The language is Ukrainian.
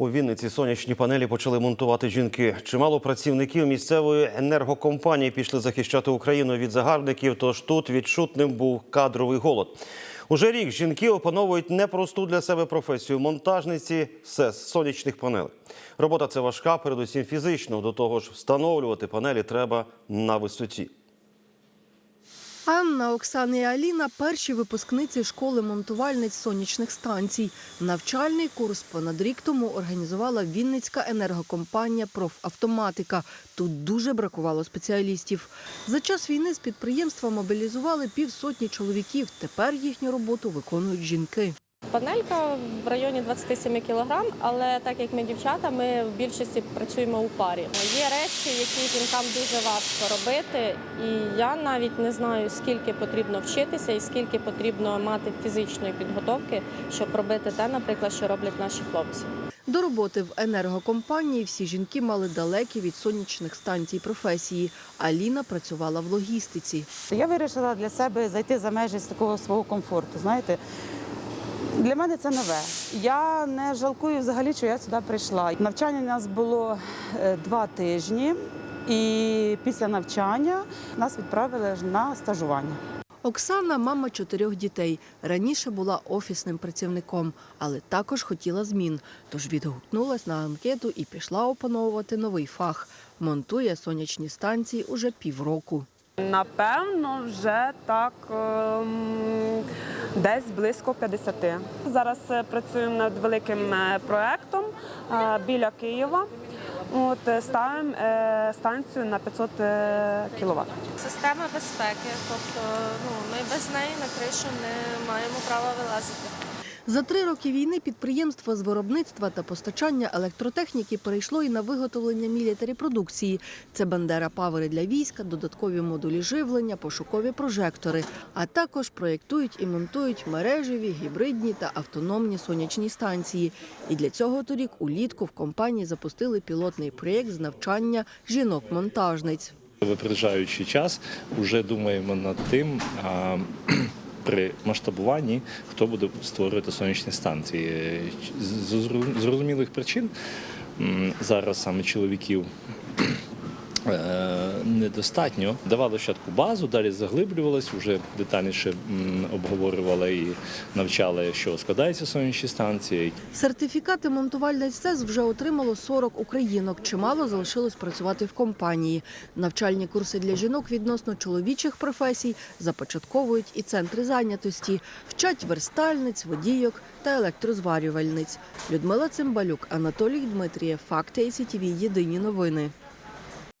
У Вінниці сонячні панелі почали монтувати жінки. Чимало працівників місцевої енергокомпанії пішли захищати Україну від загарбників. Тож тут відчутним був кадровий голод. Уже рік жінки опановують непросту для себе професію монтажниці СЕС сонячних панелей. Робота це важка, передусім фізично. До того ж, встановлювати панелі треба на висоті. Анна, Оксана і Аліна перші випускниці школи монтувальниць сонячних станцій. Навчальний курс понад рік тому організувала Вінницька енергокомпанія «Профавтоматика». Тут дуже бракувало спеціалістів. За час війни з підприємства мобілізували півсотні чоловіків. Тепер їхню роботу виконують жінки. Панелька в районі 27 кг, але так як ми дівчата, ми в більшості працюємо у парі. Є речі, які жінкам дуже важко робити, і я навіть не знаю, скільки потрібно вчитися і скільки потрібно мати фізичної підготовки, щоб робити те, наприклад, що роблять наші хлопці. До роботи в енергокомпанії всі жінки мали далекі від сонячних станцій професії. Аліна працювала в логістиці. Я вирішила для себе зайти за межі з такого свого комфорту. Знаєте, для мене це нове. Я не жалкую взагалі, що я сюди прийшла. Навчання у нас було е, два тижні, і після навчання нас відправили на стажування. Оксана мама чотирьох дітей. Раніше була офісним працівником, але також хотіла змін. Тож відгукнулась на анкету і пішла опановувати новий фах. Монтує сонячні станції уже півроку. Напевно, вже так ем, десь близько 50. Зараз е, працюємо над великим е, проектом е, біля Києва. От ставимо станцію на 500 кВт. Система безпеки, тобто ну, ми без неї на кришу не маємо права вилазити. За три роки війни підприємство з виробництва та постачання електротехніки перейшло і на виготовлення мілітарі продукції. Це бандера павери для війська, додаткові модулі живлення, пошукові прожектори, а також проєктують і монтують мережеві, гібридні та автономні сонячні станції. І для цього торік улітку в компанії запустили пілотний проєкт з навчання жінок-монтажниць. Випереджаючи час, вже думаємо над тим. При масштабуванні хто буде створювати сонячні станції. З зрозумілих причин зараз саме чоловіків е, недостатньо. Давали спочатку базу, далі заглиблювалися, вже детальніше обговорювали і навчали, що складаються сонячні станції, Сертифікати монтувальниць СЕС вже отримало 40 українок. Чимало залишилось працювати в компанії. Навчальні курси для жінок відносно чоловічих професій започатковують і центри зайнятості. Вчать верстальниць, водійок та електрозварювальниць. Людмила Цимбалюк, Анатолій Дмитрієв. Факти СІТВ. Єдині новини.